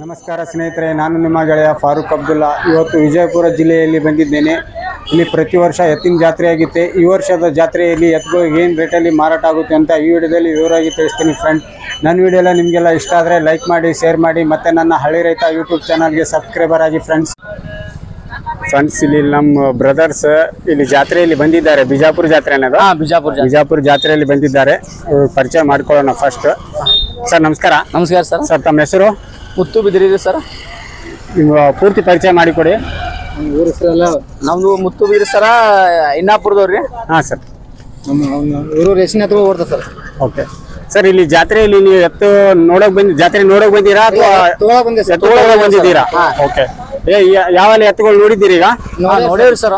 ನಮಸ್ಕಾರ ಸ್ನೇಹಿತರೆ ನಾನು ನಿಮ್ಮ ಗೆಳೆಯ ಫಾರೂಕ್ ಅಬ್ದುಲ್ಲಾ. ಇವತ್ತು ವಿಜಯಪುರ ಜಿಲ್ಲೆಯಲ್ಲಿ ಬಂದಿದ್ದೇನೆ. ಇಲ್ಲಿ ಪ್ರತಿ ವರ್ಷ ಎತ್ತಿನ ಜಾತ್ರೆ ಆಗುತ್ತೆ ಈ ವರ್ಷದ ಜಾತ್ರೆಯಲ್ಲಿ ಎತ್ತುಗಳು ಏನು ರೇಟಲ್ಲಿ ಮಾರಾಟ ಆಗುತ್ತೆ ಅಂತ ಈ ವಿಡಿಯೋದಲ್ಲಿ ವಿವರವಾಗಿ ತಿಳಿಸ್ತೀನಿ ಫ್ರೆಂಡ್ ನನ್ನ ವಿಡಿಯೋ ಎಲ್ಲ ನಿಮಗೆಲ್ಲ ಇಷ್ಟ ಆದರೆ ಲೈಕ್ ಮಾಡಿ ಶೇರ್ ಮಾಡಿ ಮತ್ತು ನನ್ನ ಹಳ್ಳಿ ರೈತ ಯೂಟ್ಯೂಬ್ ಚಾನಲ್ಗೆ ಸಬ್ಸ್ಕ್ರೈಬರ್ ಆಗಿ ಫ್ರೆಂಡ್ಸ್ ಫ್ರೆಂಡ್ಸ್ ಇಲ್ಲಿ ನಮ್ಮ ಬ್ರದರ್ಸ್ ಇಲ್ಲಿ ಜಾತ್ರೆಯಲ್ಲಿ ಬಂದಿದ್ದಾರೆ. ಬಿಜಾಪುರ ಜಾತ್ರೆ ಅನ್ನೋದು ಹಾ ಬಿಜಾಪುರ ಜಾತ್ರೆ. ಬಿಜಾಪುರ ಜಾತ್ರೆಯಲ್ಲಿ ಬಂದಿದ್ದಾರೆ. ಪರಿಚಯ ಮಾಡ್ಕೊಳ್ಳೋಣ ಫಸ್ಟ್ ಸರ್ ನಮಸ್ಕಾರ. ನಮಸ್ಕಾರ ಸರ್. ಸರ್ ತಮ್ಮ ಹೆಸರು? ಮುತ್ತು ಬಿದಿರಿ ಸರ್. ನಿಮ್ಮ ಪೂರ್ತಿ ಪರಿಚಯ ಮಾಡಿಕೊಡಿ ನಮ್ದು ಮುತ್ತು ಬಿದಿರಿ ಸರ ಇನ್ನಾಪುರದವ್ರಿ. ಹಾಂ ಸರ್. ಊರು ರೇಷನ್ ಹತ್ರ ಸರ್. ಓಕೆ. ಸರ್ ಇಲ್ಲಿ ಜಾತ್ರೆಯಲ್ಲಿ ನೀವು ಎತ್ತು ನೋಡಕ್ ಬಂದಿ ಜಾತ್ರೆ ನೋಡಕ್ ಬಂದಿರಾ ಅಥವಾ ತಗೊಳಕ್ ಬಂದೆ ಸರ್. ಎತ್ತುಗಳೊಳಗೆ ಬಂದಿದ್ದೀರಾ. ಓಕೆ. ಏ ಯಾ- ಯಾವೆಲ್ಲ ಎತ್ತುಗಳು ನೋಡಿದ್ದೀರಿ ಈಗ? ನೋಡೇವ್ರಿ ಸರ್.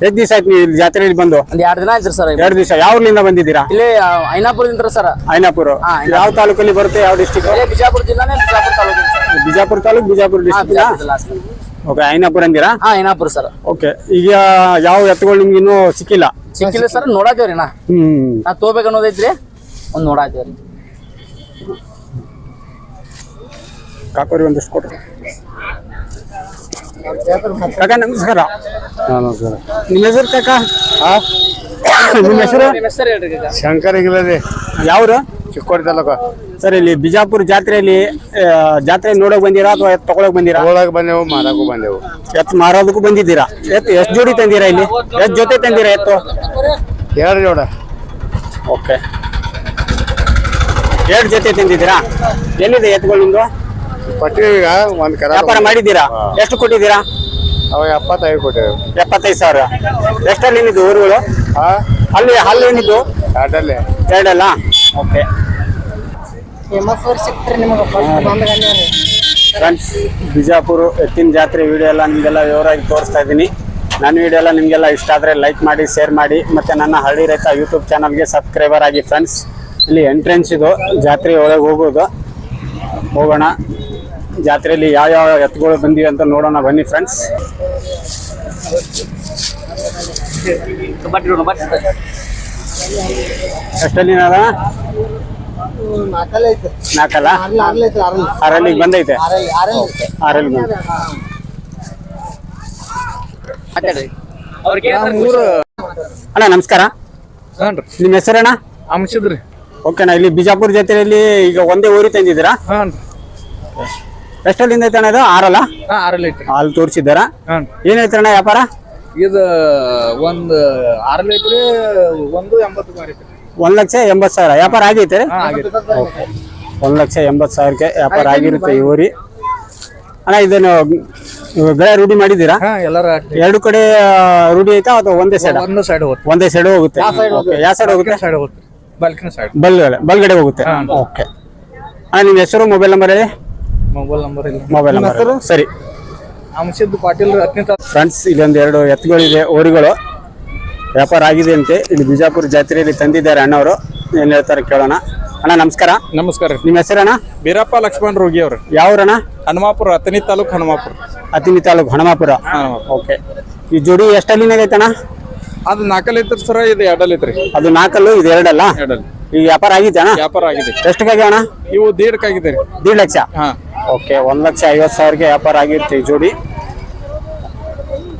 ಎಷ್ಟು ದಿವಸ ಆಯ್ತು ನೀವು ಇಲ್ಲಿ ಜಾತ್ರೆಯಲ್ಲಿ ಬಂದು? ಒಂದ್ ಎರಡ್ ದಿನ ಆಯ್ತು ಸರ್. ಎರಡು ದಿವಸ. ಯಾವ್ಲಿಂದ ಬಂದಿದ್ದೀರಾ? ಇಲ್ಲಿ ಐನಾಪುರದಿಂದ ಸರ್. ಐನಾಪುರ. ಹಾ, ಯಾವ ತಾಲೂಕಲ್ಲಿ ಬರುತ್ತೆ? ಯಾವ ಡಿಸ್ಟಿಕ್ ಇಲ್ಲೇ ಬಿಜಾಪುರ ಜಿಲ್ಲಾನೇ ಬಿಜಾಪುರ ತಾಲೂಕು ಬಿಜಾಪುರ ತಾಲೂಕು ಬಿಜಾಪುರ ಡಿಸ್ಟಿಕ್. ಓಕೆ ಐನಾಪುರ ಅಂದಿರಾ ಹಾ ಐನಾಪುರ ಸರ್. ಓಕೆ ಈಗ ಯಾವ ಎತ್ತುಗಳು ನಿಮ್ಗೆ ಇನ್ನೂ ಸಿಕ್ಕಿಲ್ಲ? ಸಿಕ್ಕಿಲ್ಲ ಸರ್ ನೋಡಾತೇವ್ರಿ ನಾ. ಹ್ಮ್. ನಾ ತಗೋಬೇಕು ಅನ್ನೋದೈತ್ರಿ ಒಂದ್ ನೋಡಾತೇವ್ರಿ. ಕಾಕೋರಿ ಒಂದಿಷ್ಟು ಕೊಡ್ರಿ ಕಾಕ ನಮಸ್ಕಾರ. ನಮಸ್ಕಾರ. ನಿಮ್ಮ ಹೆಸರು ಕಾಕ? ನಿಮ್ಮ ಹೆಸರು. ಶಂಕರ್ ಇಂಗ್ಲದೆ ಯಾವ್ರು? ಚಿಕ್ಕೋಡಿ ತಾಲೂಕು. ಸರ್ ಇಲ್ಲಿ ಬಿಜಾಪುರ ಜಾತ್ರೆಯಲ್ಲಿ ಜಾತ್ರೆ ನೋಡಕ್ ಬಂದಿರಾ ಅಥವಾ ಎತ್ ತಗೊಳಕ್ ಬಂದಿರಾ? ಒಳಗೆ ಬಂದೆವು ಮಾರಕ್ಕೂ ಬಂದೆವು. ಎತ್ತು ಮಾರೋದಕ್ಕೂ ಬಂದಿದ್ದೀರಾ? ಎತ್ತು ಎಷ್ಟು ಜೋಡಿ ತಂದಿರಾ ಇಲ್ಲಿ? ಎಷ್ಟು ಜೊತೆ ತಂದಿರಾ ಎತ್ತು? ಎರಡು ಜೋಡ. ಓಕೆ. ಎರಡು ಜೊತೆ ತಂದಿದ್ದೀರಾ? ಎಲ್ಲಿದೆ ಎತ್ತುಗಳು ನಿಮ್ದು? ಈಗ ಒಂದ್ ಕರ ವ್ಯಾಪಾರ ಮಾಡಿದ್ದೀರಾ? ಎಷ್ಟು ಕೊಟ್ಟಿದ್ದೀರಾ? ಅವ ಎಪ್ಪತ್ತೈದು ಕೊಟ್ಟೆವು ಎಪ್ಪತ್ತೈದು ಸಾವಿರ. ಎಷ್ಟಲ್ಲಿ ಏನಿದ್ದು ಊರುಗಳು? ಅಲ್ಲಿ ಅಲ್ಲಿ ಏನಿದ್ದು ಎರಡಲ್ಲಿ. ಎರಡಲ್ಲ? ಓಕೆ. ಫ್ರೆಂಡ್ಸ್ ಬಿಜಾಪುರ ಎತ್ತಿನ ಜಾತ್ರೆ ವಿಡಿಯೋ ಎಲ್ಲ ನಿಮಗೆಲ್ಲ ವಿವರವಾಗಿ ತೋರಿಸ್ತಾ ಇದ್ದೀನಿ. ನನ್ನ ವಿಡಿಯೋ ಎಲ್ಲ ನಿಮಗೆಲ್ಲ ಇಷ್ಟ ಆದರೆ ಲೈಕ್ ಮಾಡಿ ಶೇರ್ ಮಾಡಿ ಮತ್ತು ನನ್ನ ಹಳ್ಳಿ ರೈತ ಯೂಟ್ಯೂಬ್ ಚಾನಲ್ಗೆ ಸಬ್ಸ್ಕ್ರೈಬರ್ ಆಗಿ ಫ್ರೆಂಡ್ಸ್ ಇಲ್ಲಿ ಎಂಟ್ರೆನ್ಸ್ ಇದು ಜಾತ್ರೆ ಒಳಗೆ ಹೋಗೋದು. ಹೋಗೋಣ. ಜಾತ್ರೆಯಲ್ಲಿ ಯಾವ ಯಾವ ಎತ್ತುಗಳು ಬಂದಿವೆ ಅಂತ ನೋಡೋಣ ಬನ್ನಿ ಫ್ರೆಂಡ್ಸ್ ಅಷ್ಟಲ್ಲಿ ನಾಲ್ಕಲ್ಲ ಆರಲ್ಲಿ. ಬಂದೈತೆ? ಆರಲ್ಲಿ ಬಂದ ಮಾತಾಡ್ರಿ ಅವ್ರಿಗೆ ಅಣ್ಣ ನಮಸ್ಕಾರ. ನಿಮ್ಮ ಹೆಸರಣ್ಣ? ಅಂಶದ್ರಿ ಓಕೆನಾ ಇಲ್ಲಿ ಬಿಜಾಪುರ ಜಾತ್ರೆಯಲ್ಲಿ ಈಗ ಒಂದೇ ಊರಿ ತಂದಿದ್ದೀರಾ? ಎಷ್ಟಲ್ಲಿಂದ ಐತೆ ಅಣ್ಣ ಇದು? ಆರಲ್ಲ? ಹಾ ಆರಲ್ಲಿ ಐತ್ರಿ. ಅಲ್ಲಿ ತೋರಿಸಿದ್ದಾರ? ಹಾಂ. ಏನ್ ಹೇಳ್ತಾರಣ್ಣ ವ್ಯಾಪಾರ? ಇದು ಒಂದು ಆರಲ್ಲಿ ಐತ್ರಿ ಒಂದು ಎಂಬತ್ತು ಒಂದ್ ಲಕ್ಷ ಎಂಬತ್ತು ಸಾವಿರ. ವ್ಯಾಪಾರ ಆಗೈತೆ? ಹಾ ಆಗೈತಿ. ಒಂದ್ ಲಕ್ಷ ಎಂಬತ್ತು ಸಾವಿರಕ್ಕೆ ವ್ಯಾಪಾರ ಆಗಿರುತ್ತೆ ಇವರಿ ಅಣ್ಣ ಇದನ್ನು ಬೆಳೆ ರೂಢಿ ಮಾಡಿದ್ದೀರಾ? ಹಾ ಎಲ್ಲಾರ ಎರಡು ಕಡೆ ರೂಢಿ ಐತಾ ಅಥವಾ ಒಂದೇ ಸೈಡ್ ಒಂದು ಸೈಡ್ ಹೋಗ್ತಿ ಒಂದೇ ಸೈಡ್ ಹೋಗುತ್ತೆ. ಯಾವ ಸೈಡ್ ಹೋಗುತ್ತೆ? ಸೈಡ್ ಹೋಗುತ್ತೆ. ಬಲ್ಕಿನ ಸೈಡ್ ಬಲ್ಗಡೆ. ಬಲ್ಗಡೆ ಹೋಗುತ್ತೆ. ಓಕೆ ಅಣ್ಣ ನಿಮ್ಮ ಹೆಸರು ಮೊಬೈಲ್ ನಂಬರ್ ಹೇಳಿ. ಮೊಬೈಲ್ ನಂಬರ್ ಇಲ್ಲ ಮೊಬೈಲ್ ನಂಬರ್ ಸರಿ. ಅಂಶದ್ದು ಪಾಟೀಲ್ ಹತ್ತನೇ ಫ್ರೆಂಡ್ಸ್ ಇಲ್ಲೊಂದು ಎರಡು ಎತ್ತುಗಳಿದೆ. ಓರಿಗಳು ವ್ಯಾಪಾರ ಆಗಿದೆ ಅಂತೆ ಇಲ್ಲಿ ಬಿಜಾಪುರ ಜಾತ್ರೆಯಲ್ಲಿ ತಂದಿದ್ದಾರೆ ಅಣ್ಣವರು. ಏನು ಹೇಳ್ತಾರೆ ಕೇಳೋಣ. ಅಣ್ಣ ನಮಸ್ಕಾರ. ನಮಸ್ಕಾರ ರೀ. ನಿಮ್ಮ ಹೆಸರಣ್ಣ ಬೀರಪ್ಪ ಲಕ್ಷ್ಮಣ್ ರೋಗಿ ಅವರು. ಯಾವ್ರಣ್ಣ ಹನುಮಾಪುರ ಹತ್ತನೇ ತಾಲೂಕು ಹನುಮಾಪುರ. ಅತಿನಿ ತಾಲೂಕು ಹನುಮಾಪುರ. ಓಕೆ. ಈ ಜೋಡಿ ಎಷ್ಟಲ್ಲಿನಾಗ ಐತಣ್ಣ ಅದು ನಾಲ್ಕಲ್ಲಿ ಇತ್ತು ಸರ ಇದು ಎರಡಲ್ಲಿ ಐತ್ರಿ. ಅದು ನಾಲ್ಕಲ್ಲು ಇದು ಎರಡಲ್ಲ? ಎರಡಲ್ಲಿ. ಈ ವ್ಯಾಪಾರ ಆಗಿದೆ ಅಣ್ಣ? ವ್ಯಾಪಾರ ಆಗಿದೆ ಎಷ್ಟಕ್ಕಾಗಿ ಅಣ್ಣ? ಇವು ದೀಡ್ಕಾಗಿದೆ ರೀ. ದೀಡ್ ಲಕ್ಷ? ಹಾ. ಓಕೆ ಒಂದ್ ಲಕ್ಷ ಐವತ್ತು ಸಾವಿರಕ್ಕೆ ವ್ಯಾಪಾರ ಆಗಿರ್ತಿ ಜೋಡಿ.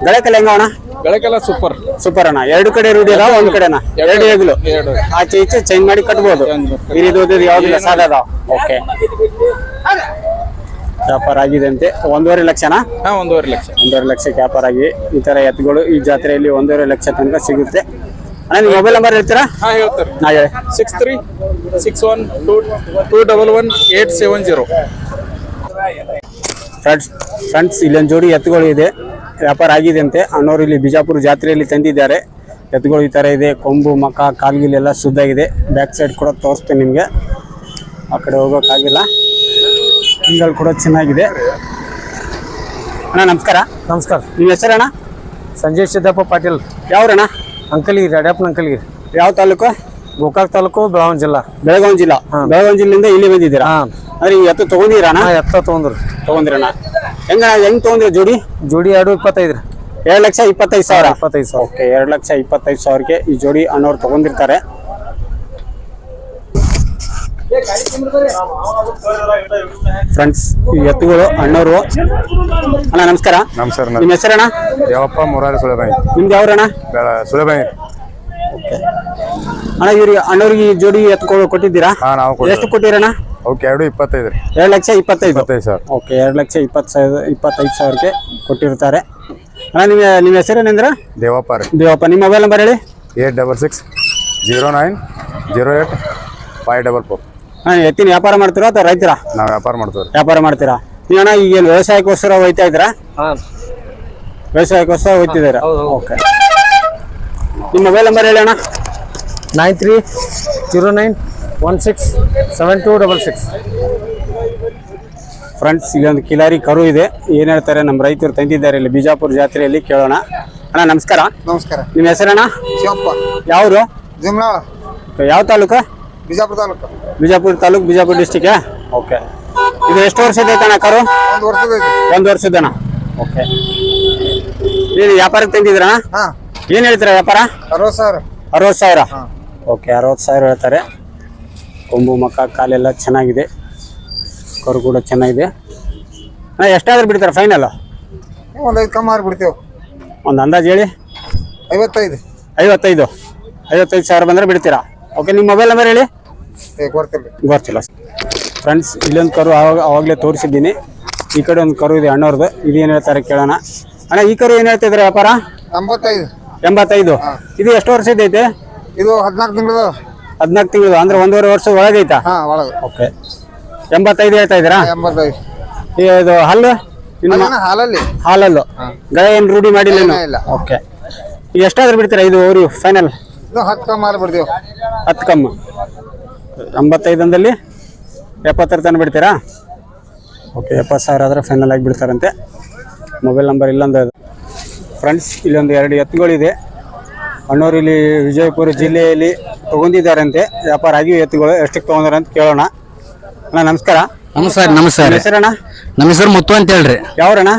ಗಳಕಲ್ಲ ಹೆಂಗ ಅಣ್ಣ? ಸೂಪರ್ ಸೂಪರ್ ಅಣ್ಣ. ಎರಡು ಕಡೆ ರೂಢಿ ಅದಾವ ಒಂದ್ ಕಡೆನಾ? ಎರಡು ಹೆಗ್ಲು. ಎರಡು. ಆಚೆ ಈಚೆ ಚೇಂಜ್ ಮಾಡಿ ಕಟ್ಬೋದು. ಓದಿದ್ದು ಯಾವ್ದಿಲ್ಲ ಸಾಲ ಅದಾವ. ಓಕೆ. ವ್ಯಾಪಾರ ಆಗಿದೆ ಅಂತೆ. ಒಂದೂವರೆ ಲಕ್ಷನಾ? ಹಾ ಒಂದೂವರೆ ಲಕ್ಷ. ಒಂದೂವರೆ ಲಕ್ಷಕ್ಕೆ ವ್ಯಾಪಾರ ಆಗಿ ಈ ತರ ಎತ್ತುಗಳು ಈ ಜಾತ್ರೆಯಲ್ಲಿ ಒಂದೂವರೆ ಲಕ್ಷ ತನಕ ಸಿಗುತ್ತೆ. ಅಣ್ಣ ನಿಮ್ಮ ಮೊಬೈಲ್ ನಂಬರ್ ಹೇಳ್ತೀರಾ? ಹಾ ಹೇಳ್ತಾರೆ. ನಾ ಹೇಳಿ. Six three six one two two double one eight seven zero friends friends ಇಲ್ಲೊಂದು ಜೋಡಿ ಎತ್ತುಗಳು ಇದೆ. ವ್ಯಾಪಾರ ಆಗಿದೆ ಅಂತೆ. ಅಣ್ಣವರು ಇಲ್ಲಿ ಬಿಜಾಪುರ ಜಾತ್ರೆಯಲ್ಲಿ ತಂದಿದ್ದಾರೆ. ಎತ್ತುಗಳು ಈ ಥರ ಇದೆ. ಕೊಂಬು ಮಕ ಕಾಲ್ಗಿಲ್ ಎಲ್ಲ ಶುದ್ಧಾಗಿದೆ. ಬ್ಯಾಕ್ ಸೈಡ್ ಕೂಡ ತೋರಿಸ್ತೇನೆ ನಿಮಗೆ. ಆ ಕಡೆ ಹೋಗೋಕ್ಕಾಗಿಲ್ಲ. ಹಿಂಗಳು ಕೂಡ ಚೆನ್ನಾಗಿದೆ. ಅಣ್ಣ ನಮಸ್ಕಾರ. ನಮಸ್ಕಾರ. ನಿಮ್ಮ ಹೆಸರಣ್ಣ ಸಂಜಯ್ ಸಿದ್ದಪ್ಪ ಪಾಟೀಲ್. ಯಾವ್ರಣ್ಣ? ಅಂಕಲ್ಗಿರಿ ಅಡ್ಯಾಪನ ಅಂಕಲ್ಗಿರಿ ಯಾವ ತಾಲೂಕು? ಗೋಕಾಕ್ ತಾಲೂಕು ಬೆಳಗಾವಿ ಜಿಲ್ಲಾ. ಬೆಳಗಾವಿ ಜಿಲ್ಲಾ. ಬೆಳಗಾವಿ ಜಿಲ್ಲೆಯಿಂದ ಇಲ್ಲಿ ಬಂದಿದ್ದೀರಾ? ಅಂದ್ರೆ ಈ ಎತ್ತು ತಗೊಂಡಿರಣ್ಣ ಹಾ ಎತ್ತ ತಗೊಂಡ್ರು. ತಗೊಂಡಿರಣ ಹೆಂಗ ಹೆಂಗ್ ತಗೊಂಡ್ರಿ ಜೋಡಿ? ಜೋಡಿ ಎರಡು ಇಪ್ಪತ್ತೈದು ಎರಡು ಲಕ್ಷ ಇಪ್ಪತ್ತೈದು ಸಾವಿರ. ಇಪ್ಪತ್ತೈದು ಸಾವಿರ. ಓಕೆ ಎರಡು ಲಕ್ಷ ಇಪ್ಪತ್ತೈದು ಸಾವಿರಕ್ಕೆ ಈ ಜೋಡಿ ಅನ್ನೋರು ತಗೊಂಡಿರ್ತಾರೆ. ಫ್ರೆಂಡ್ಸ್ ಈ ಎತ್ತುಗಳು ಅಣ್ಣವರು. ಅಣ್ಣ ನಮಸ್ಕಾರ. ನಮಸ್ಕಾರ ನಿಮ್ಮ ಹೆಸರಣ್ಣ? ಯಾವಪ್ಪ ಮುರಾರಿ ಸುಲಭ ನಿಮ್ದು ಯಾವ್ರಣ್ಣ? ಸುಳಭಾಯಿ ಸುಳೆಬಾಯಿ. ಅಣ್ಣ ಇವ್ರಿಗೆ ಅಣ್ಣವ್ರಿಗೆ ಈ ಜೋಡಿ ಎತ್ಕೊಂಡು ಕೊಟ್ಟಿದ್ದೀರಾ? ಹಾ ನಾವು ಎಷ್ಟು ಕೊಟ್ಟಿರಣ್ಣ? ಓಕೆ ಎರಡು ಇಪ್ಪತ್ತೈದು ರೀ. ಎರಡು ಲಕ್ಷ ಇಪ್ಪತ್ತೈದು? ಇಪ್ಪತ್ತೈದು ಸಾವಿರ. ಓಕೆ ಎರಡು ಲಕ್ಷ ಇಪ್ಪತ್ತು ಸಾವಿರ ಇಪ್ಪತ್ತೈದು ಸಾವಿರಕ್ಕೆ ಕೊಟ್ಟಿರ್ತಾರೆ. ಅಣ್ಣ ನಿಮ್ಮ ನಿಮ್ಮ ಹೆಸರೇನೆಂದ್ರೆ ದೇವಪ್ಪ ರೀ. ದೇವಪ್ಪ ನಿಮ್ಮ ಮೊಬೈಲ್ ನಂಬರ್ ಹೇಳಿ. Eight double six zero nine zero eight five double four. ಹಾಂ ಎತ್ತಿನ ವ್ಯಾಪಾರ ಮಾಡ್ತೀರಾ ಅಥವಾ ರೈತರ? ನಾವು ವ್ಯಾಪಾರ ಮಾಡ್ತೀವಿ ರೀ. ವ್ಯಾಪಾರ ಮಾಡ್ತೀರಾ? ನೀವು ಅಣ್ಣ ಈಗೇನು ವ್ಯವಸಾಯಕ್ಕೋಸ್ಕರ ಹೋಯ್ತಾ ಇದ್ದೀರಾ? ವ್ಯವಸಾಯಕ್ಕೋಸ್ಕರ ಒಯ್ತಿದ್ದೀರಾ ಓಕೆ. ನಿಮ್ಮ ಮೊಬೈಲ್ ನಂಬರ್ ಹೇಳಿ ಅಣ್ಣ. Nine three zero nine one six seven two double six. Friends ಇಲ್ಲೊಂದು ಕಿಲಾರಿ ಕರು ಇದೆ. ಏನು ಹೇಳ್ತಾರೆ ನಮ್ಮ ರೈತರು ತಂದಿದ್ದಾರೆ ಇಲ್ಲಿ ಬಿಜಾಪುರ ಜಾತ್ರೆಯಲ್ಲಿ ಕೇಳೋಣ. ಅಣ್ಣ ನಮಸ್ಕಾರ. ನಮಸ್ಕಾರ. ನಿಮ್ಮ ಹೆಸರಣ್ಣ? ಶಿವಪ್ಪ. ಯಾವರು? ಜುಮ್ನಾಳ. ಯಾವ ತಾಲೂಕು? ಬಿಜಾಪುರ ತಾಲೂಕು. ಬಿಜಾಪುರ ತಾಲೂಕು ಬಿಜಾಪುರ ಡಿಸ್ಟಿಕ್ ಓಕೆ ಇದು ಎಷ್ಟು ವರ್ಷದ ಐತಣ್ಣ ಕರು? ಒಂದು ವರ್ಷದ ಒಂದು ವರ್ಷದಣ್ಣ ಓಕೆ ನೀವು ವ್ಯಾಪಾರಕ್ಕೆ ತಂದಿದ್ದೀರಣ್ಣ ಹಾ. ಏನು ಹೇಳ್ತೀರಾ ವ್ಯಾಪಾರ? ಅರವತ್ತು ಸಾವಿರ. ಅರವತ್ತು ಸಾವಿರ. ಓಕೆ ಅರವತ್ತು ಸಾವಿರ ಹೇಳ್ತಾರೆ. ಕೊಂಬು ಮಕ್ಕ ಕಾಲೆಲ್ಲ ಚೆನ್ನಾಗಿದೆ. ಕರು ಕೂಡ ಚೆನ್ನಾಗಿದೆ. ಅಣ್ಣ ಎಷ್ಟಾದ್ರೂ ಬಿಡ್ತಾರೆ ಫೈನಲ್ ಒಂದು ಐದು ಕಮ್ಮಿ ಬಿಡ್ತೇವೆ ಒಂದು ಅಂದಾಜು ಹೇಳಿ. ಐವತ್ತೈದು. ಐವತ್ತೈದು. ಐವತ್ತೈದು ಸಾವಿರ ಬಂದರೆ ಬಿಡ್ತೀರಾ? ಓಕೆ ನಿಮ್ಮ ಮೊಬೈಲ್ ನಂಬರ್ ಹೇಳಿ. ಗೊತ್ತಿಲ್ಲ. ಗೊತ್ತಿಲ್ಲ. ಫ್ರೆಂಡ್ಸ್ ಇಲ್ಲೊಂದು ಕರು ಆವಾಗ ಆವಾಗಲೇ ತೋರಿಸಿದ್ದೀನಿ. ಈ ಕಡೆ ಒಂದು ಕರು ಇದೆ ಅಣ್ಣವ್ರದ್ದು ಇದು ಏನು ಹೇಳ್ತಾರೆ ಕೇಳೋಣ. ಅಣ್ಣ ಈ ಕರು ಏನು ಹೇಳ್ತಿದ್ರೆ ವ್ಯಾಪಾರ? ಎಂಬತ್ತೈದು. ಎಂಬತ್ತೈದು. ಇದು ಎಷ್ಟು ವರ್ಷ ಐತೆ ಇದು ಹದಿನಾಲ್ಕು ತಿಂಗಳು ಹದಿನಾಲ್ಕು ತಿಂಗಳು ಅಂದ್ರೆ ಒಂದೂವರೆ ವರ್ಷ ಒಳಗೈತಾ? ಹಾ ಒಳಗೆ ಓಕೆ. ಎಂಬತ್ತೈದು ಹೇಳ್ತಾ ಇದ್ದೀರಾ? ಎಂಬತ್ತೈದು. ಇದು ಹಲ್ಲು? ಇನ್ನು ಅದೇನ ಹಾಲಲ್ಲಿ? ಹಾಲಲ್ಲು. ಗಾಯ ಏನು ರೂಢಿ ಮಾಡಿಲ್ಲ ಇಲ್ಲ, ಇಲ್ಲ. ಓಕೆ. ಈಗ ಎಷ್ಟಾದ್ರೂ ಬಿಡ್ತೀರಾ ಇದು ಅವರು ಫೈನಲ್ ಇದು ಹತ್ತು ಕಮ್ಮಿ ಬಿಡ್ತೀವಿ. ಹತ್ತು ಕಮ್ಮು. ಎಂಬತ್ತೈದು ಅಂದಲ್ಲಿ ಎಪ್ಪತ್ತರ ತನಕ ಬಿಡ್ತೀರಾ? ಓಕೆ ಎಪ್ಪತ್ತು ಸಾವಿರ ಆದರೆ ಫೈನಲ್ ಆಗಿ ಬಿಡ್ತಾರಂತೆ. ಮೊಬೈಲ್ ನಂಬರ್ ಇಲ್ಲೊಂದು ಫ್ರೆಂಡ್ಸ್ ಇಲ್ಲೊಂದು ಎರಡು ಎತ್ತುಗಳಿದೆ. ಅಣ್ಣವ್ರು ಇಲ್ಲಿ ವಿಜಯಪುರ ಜಿಲ್ಲೆಯಲ್ಲಿ ತಗೊಂಡಿದ್ದಾರಂತೆ. ವ್ಯಾಪಾರ ಆಗಿ ಎತ್ತುಗಳು ಎಷ್ಟಕ್ಕೆ ತಗೊಂಡ್ರೆ ಅಂತ ಕೇಳೋಣ. ಅಣ್ಣ ನಮಸ್ಕಾರ. ನಮಸ್ಕಾರ ನಮಸ್ಕಾರ. ಹೆಸರಣ್ಣ? ನಮ್ಮ ಹೆಸರು ಮುತ್ತು ಅಂತ ಹೇಳ್ರಿ. ಯಾವ್ರಣ್ಣ?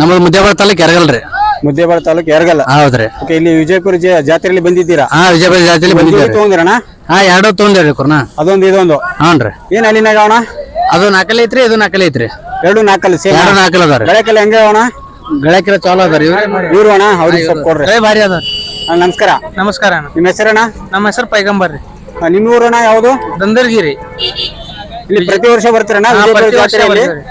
ನಮ್ಮದು ಮುದ್ದೇಬಾಳ ತಾಲೂಕ್ ಎರಗಲ್ರಿ ಮುದ್ದೇಬಾಳ ತಾಲೂಕು ಎರಗಲ್ಲ ಹೌದ್ರಿ. ಓಕೆ ಇಲ್ಲಿ ವಿಜಯಪುರ ಜ- ಜಾತ್ರೆಯಲ್ಲಿ ಬಂದಿದ್ದೀರಾ? ಹಾ ವಿಜಯಪುರ ಜಾತಿಲಿ ಬಂದಿದ್ದೀರಾ ತಗೊಂಡಿರಣ್ಣ? ಹಾ ಎರಡು ತೊಗೊಂಡೇವ್ರಿ ಕುರ್ನ. ಅದೊಂದು ಇದೊಂದು. ಹ್ಞೂನ್ರಿ ಏನ್ ಅಲ್ಲಿನಾಗ ಅವಣ ಅದು ನಾಲ್ಕಲ್ಲಿ ಐತ್ರಿ ಇದು ನಾಲ್ಕಲ್ಲಿ ಐತ್ರಿ. ಎರಡು ನಾಲ್ಕಲ್ಲಿ ಸೇಮ್ ಎರಡು ನಾಲ್ಕಲ್ ಅದಾರ ಬೆಳಕಲ್ಲಿ ಹೆಂಗೆ ಅವಣ ಗಳಕಿರ ಚಾಲೋ ಅದಾರಿ ಇವ್ರು ಅಣ್ಣ ಅವ್ರಿಗೆ ಸ್ವಲ್ಪ ಕೊಡ್ರಿ. ಏ ಭಾರಿ ಅದ ಅಣ್ಣ, ನಮಸ್ಕಾರ. ನಮಸ್ಕಾರ ಅಣ್ಣ. ನಿಮ್ಮ ಹೆಸರಣ್ಣ? ನಮ್ಮ ಹೆಸರು ಪೈಗಂಬರ್ ರೀ. ಆ, ನಿಮ್ಮ ಊರಣ್ಣ ಯಾವುದು? ದಂದರ್ಗಿರಿ. ಇಲ್ಲಿ ಪ್ರತಿ ವರ್ಷ ಬರ್ತೀರಣ್ಣ? ಹಾ, ವಿಜಯಪುರ ಪ್ರತಿ ವರ್ಷ ಜಾತ್ರೆಯಲ್ಲಿ? ಬರ್ತೀವಿ.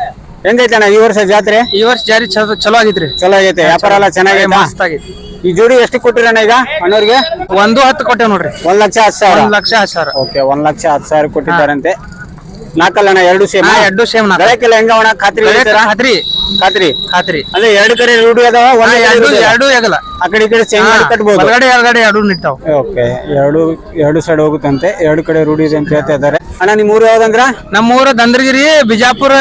ಹೆಂಗೈತೆ ಅಣ್ಣ ಈ ವರ್ಷ ಜಾತ್ರೆ? ಈ ವರ್ಷ ಜಾರಿ ಚಲೋ ಚಲೋ ಆಗೈತ್ರಿ. ಚಲೋ ಆಗೈತೆ. ವ್ಯಾಪಾರ ಎಲ್ಲ ಚೆನ್ನಾಗೈತೆ? ಮಸ್ತ್ ಆಗೈತಿ. ಈ ಜೋಡಿ ಎಷ್ಟು ಕೊಟ್ಟಿರಣ್ಣ ಈಗ ಅಣ್ಣವ್ರಿಗೆ? ಒಂದು ಹತ್ತು ಕೊಟ್ಟೆ ನೋಡ್ರಿ. ಒಂದ್ ಲಕ್ಷ ಹತ್ತು ಸಾವಿರ. ಒಂದ್ ಲಕ್ಷ ಹತ್ತು ಸಾವಿರ. ಓಕೆ ಒಂದ್ ಲಕ್ಷ ಹತ್ತು ಸಾವಿರ ಕೊಟ್ಟಿದ್ದಾರಂತೆ. ನಾಲ್ಕಲ್ಲ ಅಣ್ಣ ಎರಡು ಸೇಮ್? ಹಾ ಎರಡು ಸೇಮ್ ಬೆಳಕೆಲ್ಲ ಹೆಂಗ ಅಣ್ಣ ಖಾತ್ರಿ ಹೇಳ್ತೀರಾ? ಖಾತ್ರಿ. ಖಾತ್ರಿ? ಖಾತ್ರಿ. ಅಂದ್ರೆ ಎರಡು ಕಡೆ ರೂಢಿ ಅದಾವ ಒಂದ್ ಎರಡು ಎರಡು ಆಗಲ್ಲ. ಆ ಕಡೆ ಈ ಕಡೆ ಚೇಂಜ್ ಮಾಡಿ ಕಟ್ಬೋದು. ಒಳಗಡೆ ಎರಡು ಎರಡು ನಿಂತಾವ್. ಓಕೆ ಎರಡು ಎರಡು ಸೈಡ್ ಹೋಗುತ್ತಂತೆ ಎರಡು ಕಡೆ ರೂಢಿ ಇದೆ ಅಂತ ಹೇಳ್ತಾ ಇದ್ದಾರೆ. ಅಣ್ಣ ನಿಮ್ಮ ಊರು ಯಾವ್ದಂದ್ರ? ನಮ್ಮ ಊರು ದಂದ್ರಗಿರಿ ಬಿಜಾಪುರ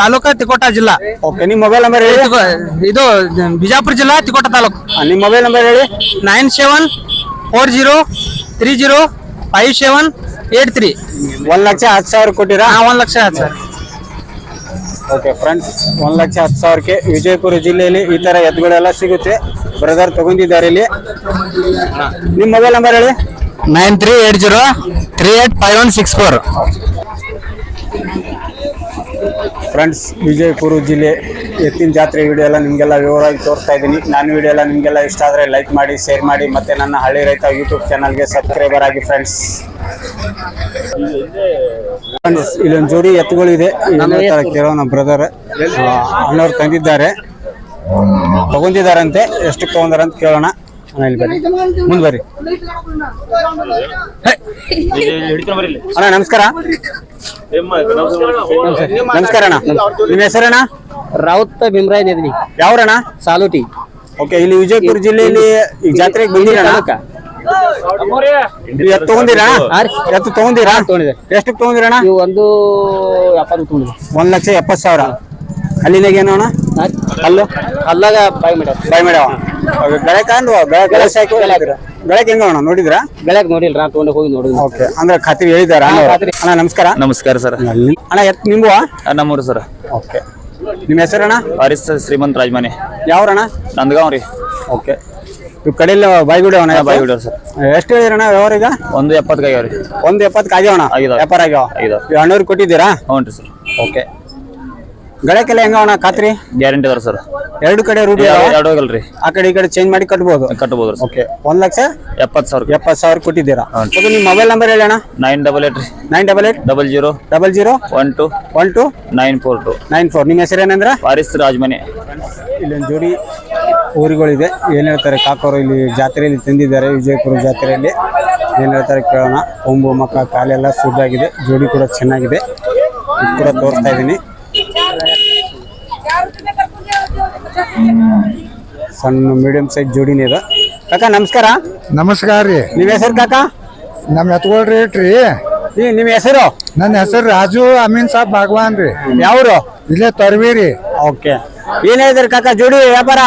ತಾಲೂಕ ತಿಕೋಟ ಜಿಲ್ಲಾ. ಓಕೆ ನಿಮ್ಮ ಮೊಬೈಲ್ ನಂಬರ್ ಹೇಳಿ. ಇದು ಬಿಜಾಪುರ ಜಿಲ್ಲಾ ತಿಕೋಟ ತಾಲೂಕು. ನಿಮ್ ನಿಮ್ಮ ಮೊಬೈಲ್ ನಂಬರ್ ಹೇಳಿ. Nine seven four zero three zero five seven eight three. ಒಂದ್ ಲಕ್ಷ ಹತ್ತು ಸಾವಿರ ಕೊಟ್ಟಿರಾ? ಒಂದ್ ಲಕ್ಷ ಹತ್ತು ಸರ್ ಓಕೆ ಫ್ರೆಂಡ್ಸ್ ಒಂದ್ ಲಕ್ಷ ಹತ್ತು ಸಾವಿರಕ್ಕೆ ವಿಜಯಪುರ ಜಿಲ್ಲೆಯಲ್ಲಿ ಈ ತರ ಎತ್ತುಗಳೆಲ್ಲ ಸಿಗುತ್ತೆ. ಬ್ರದರ್ ತಗೊಂಡಿದ್ದಾರೆ ಇಲ್ಲಿ. ನಿಮ್ಮ ಮೊಬೈಲ್ ನಂಬರ್ ಹೇಳಿ. Nine three eight zero three eight five one six four friends Vijayapura ಜಿಲ್ಲೆ ಎತ್ತಿನ ಜಾತ್ರೆ ವಿಡಿಯೋ ಎಲ್ಲ ನಿಮಗೆಲ್ಲ ವಿವರವಾಗಿ ತೋರಿಸ್ತಾ ಇದ್ದೀನಿ. ನಾನು ವಿಡಿಯೋ ಎಲ್ಲ ನಿಮಗೆಲ್ಲ ಇಷ್ಟ ಆದರೆ ಲೈಕ್ ಮಾಡಿ ಶೇರ್ ಮಾಡಿ ಮತ್ತು ನನ್ನ ಹಳ್ಳಿ ರೈತ ಯೂಟ್ಯೂಬ್ ಚಾನಲ್ಗೆ ಸಬ್ಸ್ಕ್ರೈಬರ್ ಆಗಿ ಫ್ರೆಂಡ್ಸ್ ಫ್ರೆಂಡ್ಸ್ ಇಲ್ಲೊಂದು ಜೋಡಿ ಎತ್ತುಗಳಿದೆ ಕೇಳೋ ನಮ್ಮ ಬ್ರದರ್ ಅಣ್ಣವ್ರು ತಂದಿದ್ದಾರೆ. ತಗೊಂಡಿದ್ದಾರಂತೆ. ಎಷ್ಟು ತಗೊಂಡಾರಂತ ಕೇಳೋಣ. ಅಣ್ಣ ಇಲ್ಲಿ ಬರ್ರಿ. ಮುಂದೆ ಬರ್ರಿ. ಅಣ್ಣ ನಮಸ್ಕಾರ. ನಮಸ್ಕಾರ ಅಣ್ಣ. ನಿಮ್ಮ ಹೆಸರಣ್ಣ? ರಾವತ್ ಭೀಮರಾಯ್ ಯಾವ ಯಾವ್ರಣ್ಣ? ಸಾಲುಟಿ. ಓಕೆ ಇಲ್ಲಿ ವಿಜಯಪುರ ಜಿಲ್ಲೆಯಲ್ಲಿ ಈ ಜಾತ್ರೆಗೆ ಬಂದಿರಣ್ಣ? ಎತ್ತು ತಗೊಂಡಿರಾ? ಎತ್ತು ತಗೊಂಡಿರಾ? ತಗೊಂಡಿದೆ. ಎಷ್ಟು ತಗೊಂಡಿರಣ್ಣ? ಇವು ಒಂದು ವ್ಯಾಪಾರ ತಗೊಂಡಿದೆ. ಒಂದ್ ಲಕ್ಷ ಎಪ್ಪತ್ತು ಸಾವಿರ. ಅಲ್ಲಿನಾಗ ಏನು ಅಣ್ಣ? ಅಲ್ಲು ಅಲ್ಲಾಗ ಬಾಯ್ ಮಾಡ್ಯಾರ ಬಾಯ್ ಮಾಡ್ಯಾವ? ಗಳಕ ಅಂದ್ವ ಗಳ ಗಳ ಸಾಕು ಗಳಕ್ ಹೆಂಗ ಅಣ್ಣ ನೋಡಿದ್ರಾ? ಬೆಳಗ್ಗೆ ನೋಡಿಲ್ಲ ನಾ ತಗೊಂಡು ಹೋಗಿ ನೋಡಿದ್ವಿ ಓಕೆ ಅಂದ್ರೆ ಖಾತ್ರಿ ಹೇಳಿದಾರ ಅಣ್ಣ ನಮಸ್ಕಾರ. ನಮಸ್ಕಾರ ಸರ್. ಅಣ್ಣ ಎತ್ ನಿಂಬುವ ನಮ್ಮೂರು ಸರ್. ಓಕೆ. ನಿಮ್ಮ ಹೆಸರಣ್ಣ? ಹರಿಸ್ ಶ್ರೀಮಂತ್ ರಾಜಮನೆ. ಯಾವ್ರಣ್ಣ? ನಂದಗಾಂವ್ ರೀ ಓಕೆ. ಇವ್ ಕಡೆಯಲ್ಲಿ ಬಾಯ್ಗುಡಿ ಅವನ ಬಾಯ್ಗುಡಿ ಸರ್. ಎಷ್ಟು ಹೇಳಿದ್ರಣ್ಣ ವ್ಯವಹಾರ ಈಗ? ಒಂದು ಎಪ್ಪತ್ತಕ್ಕೆ ಆಗ್ಯಾವ ರೀ ಒಂದು ಎಪ್ಪತ್ತು ಆಗ್ಯಾವಣ ಆಗಿದಾವೆ. ವ್ಯಾಪಾರ ಆಗ್ಯಾವ? ಐದು. ಇವ್ ಅಣ್ಣವ್ರಿಗೆ ಕೊಟ್ಟಿದ್ದೀರಾ? ಹ್ಞೂ ರೀ ಸರ್. ಓಕೆ. ಗಳಕ್ಕೆಲ್ಲ ಹೆಂಗವಣ ಖಾತ್ರಿ? ಗ್ಯಾರಂಟಿ ಅದಾರ ಸರ್. ಎರಡು ಕಡೆ ರೂಢಿ? ಎರಡು ಹೋಗಲ್ರಿ ಆ ಕಡೆ ಈ ಕಡೆ ಚೇಂಜ್ ಮಾಡಿ ಕಟ್ಬೋದು? ಕಟ್ಬೋದು ರೀ ಓಕೆ. ಒಂದು ಲಕ್ಷ ಎಪ್ಪತ್ತು ಸಾವಿರ ಎಪ್ಪತ್ತು ಸಾವಿರ ಕೊಟ್ಟಿದ್ದೀರಾ? ಓಕೆ ನಿಮ್ಮ ಮೊಬೈಲ್ ನಂಬರ್ ಹೇಳಿ ಅಣ್ಣ. ನೈನ್ ಡಬಲ್ ಏಟ್ ರೀ. Nine double eight? Double zero. Double zero? One two. One two? Nine four two. Nine four. ನಿಮ್ಮ ಹೆಸರು ಏನಂದ್ರೆ ವಾರಿಸ್ ರಾಜಮನೆ. ಇಲ್ಲೊಂದು ಜೋಡಿ. ಊರುಗಳಿದೆ. ಏನು ಹೇಳ್ತಾರೆ ಕಾಕೋರು ಇಲ್ಲಿ ಜಾತ್ರೆಯಲ್ಲಿ ತಂದಿದ್ದಾರೆ ವಿಜಯಪುರ ಜಾತ್ರೆಯಲ್ಲಿ. ಏನು ಹೇಳ್ತಾರೆ ಕೇಳೋಣ. ಕೊಂಬು ಮಕ್ಕ ಕಾಲೆಲ್ಲ ಸುದ್ದಾಗಿದೆ ಜೋಡಿ ಕೂಡ ಚೆನ್ನಾಗಿದೆ. ಇದು ಕೂಡ ತೋರಿಸ್ತಾ ಇದ್ದೀನಿ. ಸಣ್ಣ ಮೀಡಿಯಂ ಸೈಜ್ ಜೋಡಿನೇ ಇದೆ. ಕಾಕ ನಮಸ್ಕಾರ. ನಮಸ್ಕಾರ ರೀ. ನಿಮ್ಮ ಹೆಸರು ಕಾಕ? ನಮ್ಮ ಎತ್ಕೊಳ್ ರೇಟ್ ರೀ ನಿಮ್ಮ ಹೆಸರು? ನನ್ನ ಹೆಸರು ರಾಜು ಅಮೀನ್ ಸಾಬ್ ಭಗವಾನ್ ರೀ. ಯಾವ್ರು? ಇಲ್ಲೇ ತರ್ವೀರಿ. ರೀ ಓಕೆ. ಏನ್ ಹೇಳಿದ್ರಿ ಕಾಕ ಜೋಡಿ ವ್ಯಾಪಾರ?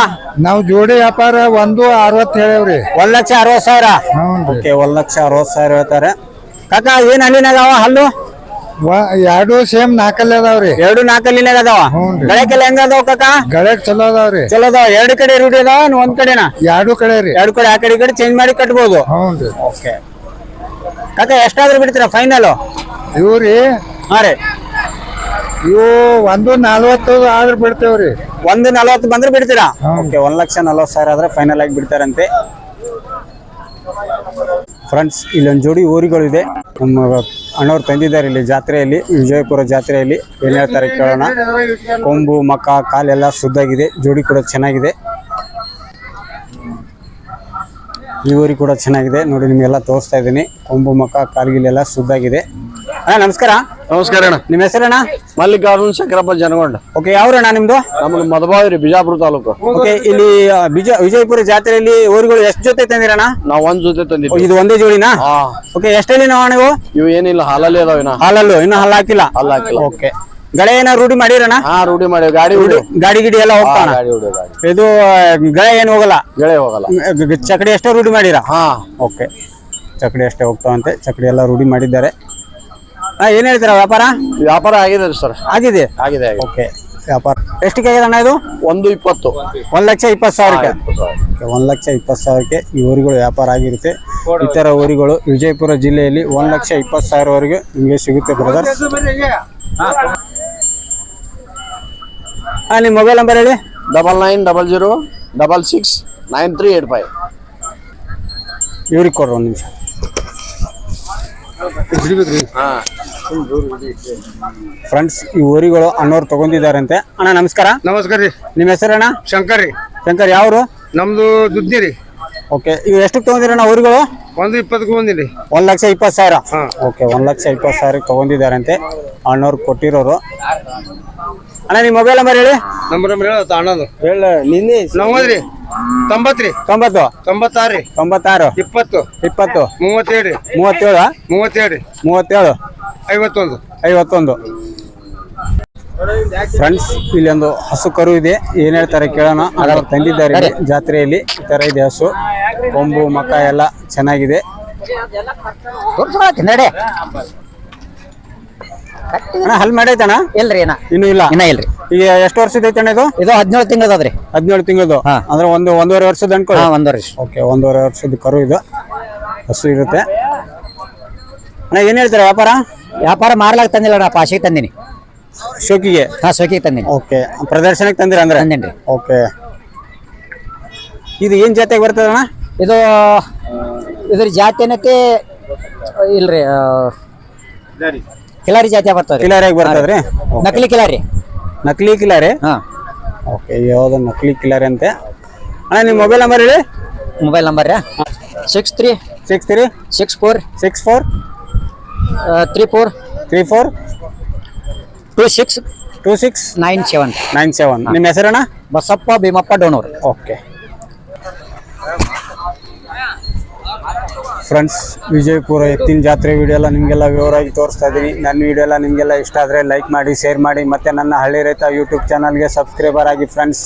ನಾವು ಜೋಡಿ ವ್ಯಾಪಾರ ಒಂದು ಅರವತ್ತು ಹೇಳೇವ್ರಿ ಒಂದ್ ಲಕ್ಷ ಅರವತ್ ಸಾವಿರ? ಹ್ಞೂ ಓಕೆ ಒಂದ್ ಲಕ್ಷ ಅರವತ್ ಸಾವಿರ ಹೇಳ್ತಾರೆ. ಕಾಕ ಏನ್ ಹಲ್ಲಿನಾಗವ ಹಲ್ಲು? ಎರಡು ಸೇಮ್ ನಾಲ್ಕಲ್ಲಿ ಅದಾವ್ರಿ. ಎರಡು ನಾಲ್ಕಲ್ಲಿನಾಗ ಅದಾವ? ಹ್ಞೂನ್ರಿ. ಗಳಕ್ಕೆಲ್ಲ ಹೆಂಗ ಅದಾವ ಕಾಕ? ಗಳಕ್ ಚಲೋ ಅದಾವ್ರಿ. ಚಲೋ ಅದಾವ. ಎರಡು ಕಡೆ ರೂಢಿ ಅದಾವ ಒಂದ್ ಕಡೆನಾ? ಎರಡು ಕಡೆ ರೀ. ಎರಡು ಕಡೆ ಆ ಕಡೆ ಈ ಕಡೆ ಚೇಂಜ್ ಮಾಡಿ ಕಟ್ಬೋದು. ಹ್ಞೂ ಓಕೆ. ಕಾಕ ಎಷ್ಟಾದ್ರೂ ಬಿಡ್ತೀರಾ ಫೈನಲ್ ಇವ್ರಿ ಹಾ ರೀ. ಇವು ಒಂದು ನಲ್ವತ್ತು ಆದ್ರೆ ಬಿಡ್ತೇವ್ರಿ. ಒಂದು ನಲವತ್ತು ಬಂದ್ರೆ ಬಿಡ್ತೀರಾ? ಓಕೆ ಒಂದ್ ಲಕ್ಷ ನಲವತ್ತು ಸಾವಿರ ಆದ್ರೆ ಫೈನಲ್ ಆಗಿ ಬಿಡ್ತಾರಂತೆ. ಫ್ರೆಂಡ್ಸ್ ಇಲ್ಲೊಂದು ಜೋಡಿ ಊರುಗಳಿದೆ. ನಮ್ಮ ಅಣ್ಣವ್ರು ತಂದಿದ್ದಾರೆ ಇಲ್ಲಿ ಜಾತ್ರೆಯಲ್ಲಿ ವಿಜಯಪುರ ಜಾತ್ರೆಯಲ್ಲಿ. ಏನ್ ಹೇಳ್ತಾರೆ ಕೇಳೋಣ. ಕೊಂಬು ಮಕ ಕಾಲೆಲ್ಲ ಶುದ್ಧಾಗಿದೆ. ಜೋಡಿ ಕೂಡ ಚೆನ್ನಾಗಿದೆ. ಈ ಊರಿ ಕೂಡ ಚೆನ್ನಾಗಿದೆ. ನೋಡಿ ನಿಮಗೆಲ್ಲ ತೋರಿಸ್ತಾ ಇದ್ದೀನಿ. ಕೊಂಬು ಮಕ ಕಾಲ್ಗಿಲೆಲ್ಲ ಶುದ್ಧಾಗಿದೆ. ಅಣ್ಣ ನಮಸ್ಕಾರ. ನಮಸ್ಕಾರ ಅಣ್ಣ. ನಿಮ್ಮ ಹೆಸರಣ್ಣ ಮಲ್ಲಿಕಾರ್ಜುನ್ ಶಂಕರಪ್ಪ ಜನಗೊಂಡ. ಓಕೆ ಯಾವ್ರಣ್ಣ ನಿಮ್ದು? ನಮ್ದು ಮದಬಾವಿ ಬಿಜಾಪುರ ತಾಲೂಕು. ಓಕೆ ಇಲ್ಲಿ ಬಿಜಾ ವಿಜಯ ವಿಜಯಪುರ ಜಾತ್ರೆಯಲ್ಲಿ ಊರುಗಳು ಎಷ್ಟು ಜೊತೆ ತಂದಿರಣ್ಣ? ನಾವ್ ಒಂದ್ ಜೊತೆ ತಂದಿದ್ವಿ. ಇದು ಒಂದೇ ಜೋಡಿನಾ? ಓಕೆ ಎಷ್ಟಲ್ಲಿ ನಾವು ನೀವು ಇವು? ಏನಿಲ್ಲ ಹಾಲಲ್ಲಿ ಅದಾವ ಹಾಲಲ್ಲು ಇನ್ನು ಹಲ್ಲ ಹಾಕಿಲ್ಲ? ಹಲ್ಲ ಹಾಕಿಲ್ಲ. ಓಕೆ ಗಳೆ ಏನ ರೂಢಿ ಮಾಡಿರಣ್ಣ? ಹಾ ರೂಢಿ ಮಾಡಿ ಗಾಡಿ ಹುಡಿ ಗಾಡಿ ಗಿಡಿ ಎಲ್ಲ ಹೋಗ್ತಾನ ಇದು ಗಳೆ ಏನು ಹೋಗಲ್ಲ? ಗಳೆ ಹೋಗಲ್ಲ. ಚಕಡಿ ಎಷ್ಟೋ ರೂಢಿ ಮಾಡಿರ? ಹಾ. ಓಕೆ ಚಕಡಿ ಅಷ್ಟೇ ಹೋಗ್ತಾವಂತೆ. ಚಕಡಿ ಎಲ್ಲ ರೂಢಿ ಮಾಡಿದ್ದಾರೆ. ಹಾ ಏನ್ ಹೇಳ್ತೀರಾ ವ್ಯಾಪಾರ? ವ್ಯಾಪಾರ ಆಗಿದೆ ಸರ್. ಆಗಿದೆ? ಆಗಿದೆ ಆಗಿದೆ. ಓಕೆ ವ್ಯಾಪಾರ. ಎಷ್ಟಕ್ಕೆ ಆಗಿದೆ ಅಣ್ಣ ಇದು? ಒಂದು ಇಪ್ಪತ್ತು. ಒಂದ್ ಲಕ್ಷ ಇಪ್ಪತ್ತು ಸಾವಿರಕ್ಕೆ? ಓಕೆ, ಒಂದ್ ಲಕ್ಷ ಇಪ್ಪತ್ತು ಸಾವಿರಕ್ಕೆ ಈ ಊರುಗಳು ವ್ಯಾಪಾರ ಆಗಿರುತ್ತೆ. ಇತರ ಊರುಗಳು ವಿಜಯಪುರ ಜಿಲ್ಲೆಯಲ್ಲಿ ಒಂದ್ ಲಕ್ಷ ಇಪ್ಪತ್ತು ಸಾವಿರವರೆಗೆ ನಿಮಗೆ ಸಿಗುತ್ತೆ ಬ್ರದರ್ಸ್ ಹಾಂ ನಿಮ್ಮ ಮೊಬೈಲ್ ನಂಬರ್ ಹೇಳಿ. Double nine double zero double six nine three eight five. ಇವ್ರಿಗೆ ಕೊಡ್ರಿ ಒಂದು ನಿಮಿಷ. ಫ್ರೆಂಡ್ಸ್ ಈ ಊರಿಗಳು ಅಣ್ಣವ್ರು ತಗೊಂಡಿದಾರಂತೆ ಅಣ್ಣ ನಮಸ್ಕಾರ. ನಮಸ್ಕಾರ ರೀ. ನಿಮ್ಮ ಹೆಸರಣ್ಣ ಶಂಕರ್ ರೀ. ಶಂಕರ್ ಯಾವರು? ನಮ್ದು ದುಡ್ಡಿ ರೀ. ಓಕೆ ಇವು ಎಷ್ಟು ತಗೊಂಡಿರಣ್ಣ ಊರಿಗಳು? ಒಂದು ಇಪ್ಪತ್ತಕ್ಕೆ ಬಂದಿರಿ ಒಂದ್ ಲಕ್ಷ ಇಪ್ಪತ್ತು ಸಾವಿರ. ಹಾ. ಓಕೆ ಒಂದ್ ಲಕ್ಷ ಇಪ್ಪತ್ತು ಸಾವಿರ ತಗೊಂಡಿದ್ದಾರಂತೆ. ಅಣ್ಣವ್ರು ಕೊಟ್ಟಿರೋರು. ಅಣ್ಣ ನಿಮ್ಮ ಮೊಬೈಲ್ ನಂಬರ್ ಹೇಳಿ? ನಂಬರ್ ನಂಬರ್ ಹೇಳ ಅಣ್ಣದು. ಹೇಳ ನಿನ್ನೆ ನಮ್ಮದ್ರಿ ತೊಂಬತ್ತು ರೀ ತೊಂಬತ್ತು. ತೊಂಬತ್ತಾರು. ರೀ ತೊಂಬತ್ತಾರು. ಇಪ್ಪತ್ತು. ಇಪ್ಪತ್ತು. ಮೂವತ್ತೇಳು. ರೀ ಮೂವತ್ತೇಳು ಮೂವತ್ತೇಳು. ರೀ ಮೂವತ್ತೇಳು. ಐವತ್ತೊಂದು. ಐವತ್ತೊಂದು. ಫ್ರೆಂಡ್ಸ್ ಇಲ್ಲಿ ಒಂದು ಹಸು ಕರು ಇದೆ. ಏನ್ ಹೇಳ್ತಾರೆ ಕೇಳೋಣ. ಅದರ ತಂದಿದ್ದಾರೆ ಜಾತ್ರೆಯಲ್ಲಿ. ಈ ತರ ಇದೆ ಹಸು. ಕೊಂಬು ಮಕ ಎಲ್ಲ ಚೆನ್ನಾಗಿದೆ. ಅಣ್ಣ ಹಲ್ ಮಾಡೈತಣ್ಣ ಇಲ್ರಿ ಏನ ಇನ್ನೂ ಇಲ್ಲ? ಇನ್ನ ಇಲ್ರಿ. ಈಗ ಎಷ್ಟು ವರ್ಷದ ಐತಣ್ಣ ಇದು? ಇದು ಹದಿನೇಳು ತಿಂಗಳದ್ರಿ ಹದಿನೇಳು ತಿಂಗಳದು? ಹಾ. ಅಂದ್ರೆ ಒಂದು ಒಂದೂವರೆ ವರ್ಷದ ಹಾ ಅನ್ಕೊಳ್ಳಿ ಒಂದ್ ವರ್ಷ. ಓಕೆ ಒಂದೂವರೆ ವರ್ಷದ ಕರು ಇದು. ಹಸು ಇರುತ್ತೆ. ಅಣ್ಣ ಏನ್ ಹೇಳ್ತಾರೆ ವ್ಯಾಪಾರ? ವ್ಯಾಪಾರ ಮಾರ್ಲಾಕ್ ತಂದಿಲ್ಲ ನಾ ಪಾಶಿಗೆ ತಂದಿನಿ. ಶೋಕಿಗೆ? ಹಾ ಶೋಕಿಗೆ ತಂದಿನಿ. ಓಕೆ ಪ್ರದರ್ಶನಕ್ಕೆ ತಂದಿರ ಅಂದ್ರೆ? ತಂದೇನ್ರಿ. ಓಕೆ ಇದು ಏನ್ ಜಾತಿಯಾಗಿ ಬರ್ತದೆ ಅಣ್ಣ? ಇದು ಇದ್ರ ಜಾತಿ ಏನೈತಿ? ಇಲ್ರಿ ಆ, ಕಿಲಾರಿ. ಜಾತಿ ಬರ್ತದ್ರಿ. ಕಿಲಾರಿಯಾಗಿ ಬರ್ತದ್ರಿ? ನಕಲಿ ಕಿಲಾರಿ. ನಕಲಿ ಕಿಲಾರಿ? ಹಾ. ಓಕೆ ಯಾವ್ದು ನಕಲಿ ಕಿಲಾರಿ ಅಂತೆ? ಅಣ್ಣ ನಿಮ್ಮ ಮೊಬೈಲ್ ನಂಬರ್ ಹೇಳಿ. Mobile number six three six three six four six four three four three four two six two six nine seven. Nine seven. ನಿಮ್ಮ ಹೆಸರಣ್ಣ ಬಸಪ್ಪ ಭೀಮಪ್ಪ ಡೋನೂರ್. ಓಕೆ. ಫ್ರೆಂಡ್ಸ್ ವಿಜಯಪುರ ಎತ್ತಿನ ಜಾತ್ರೆ ವಿಡಿಯೋ ಎಲ್ಲ ನಿಮಗೆಲ್ಲ ವಿವರವಾಗಿ ತೋರಿಸ್ತಾ ಇದ್ದೀನಿ. ನನ್ನ ವಿಡಿಯೋ ಎಲ್ಲ ನಿಮಗೆಲ್ಲ ಇಷ್ಟ ಆದರೆ ಲೈಕ್ ಮಾಡಿ ಶೇರ್ ಮಾಡಿ ಮತ್ತು ನನ್ನ ಹಳ್ಳಿ ರೈತ ಯೂಟ್ಯೂಬ್ ಚಾನಲ್ಗೆ ಸಬ್ಸ್ಕ್ರೈಬರ್ ಆಗಿ ಫ್ರೆಂಡ್ಸ್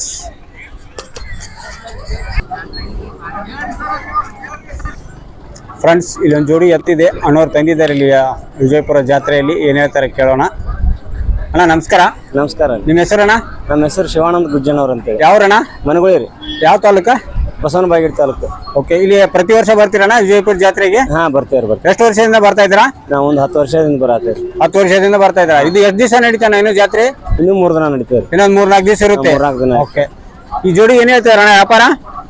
ಫ್ರೆಂಡ್ಸ್ ಇಲ್ಲೊಂದು ಜೋಡಿ ಎತ್ತಿದೆ. ಅಣ್ಣವ್ರು ತಂದಿದ್ದಾರೆ ಇಲ್ಲಿ ವಿಜಯಪುರ ಜಾತ್ರೆಯಲ್ಲಿ. ಏನು ಹೇಳ್ತಾರೆ ಕೇಳೋಣ. ಅಣ್ಣ ನಮಸ್ಕಾರ. ನಮಸ್ಕಾರ ನಿಮ್ಮ ಹೆಸರಣ್ಣ? ನಮ್ಮ ಹೆಸರು ಶಿವಾನಂದ್ ಗುಜ್ಜನವ್ರ ಅಂತೇಳಿ. ಯಾವ್ರಣ್ಣ? ಮನಗುಳಿ ರೀ ಯಾವ ತಾಲೂಕ? ಬಸವನ ತಾಲೂಕು. ಓಕೆ ಇಲ್ಲಿ ಪ್ರತಿ ವರ್ಷ ಬರ್ತೀರಣ್ಣ ವಿಜಯಪುರ ಜಾತ್ರೆಗೆ? ಹಾ ಬರ್ತೀವಿ ಬರ್ತೀವಿ ಎಷ್ಟು ವರ್ಷದಿಂದ ಬರ್ತಾ ಇದ್ದೀರಾ? ನಾವು ಒಂದು ಹತ್ತು ವರ್ಷದಿಂದ ಬರುತ್ತೆ ಹತ್ತು ವರ್ಷದಿಂದ ಬರ್ತಾ ಇದ್ದೀರಾ? ಇದು ಎಷ್ಟು ದಿವಸ ನಡೀತಾನೆ ಇನ್ನು ಜಾತ್ರೆ? ಇನ್ನೂ ಮೂರು ದಿನ ನಡೀತೇವ್ರಿ. ಇನ್ನೊಂದು ಮೂರ್ ನಾಲ್ಕು ದಿವಸ ಇರುತ್ತೆ? ಮೂರ್ನಾಲ್ಕು ದಿನ. ಓಕೆ ಈ ಜೋಡಿ ಏನ್ ಹೇಳ್ತಾರಣ್ಣ ವ್ಯಾಪಾರ?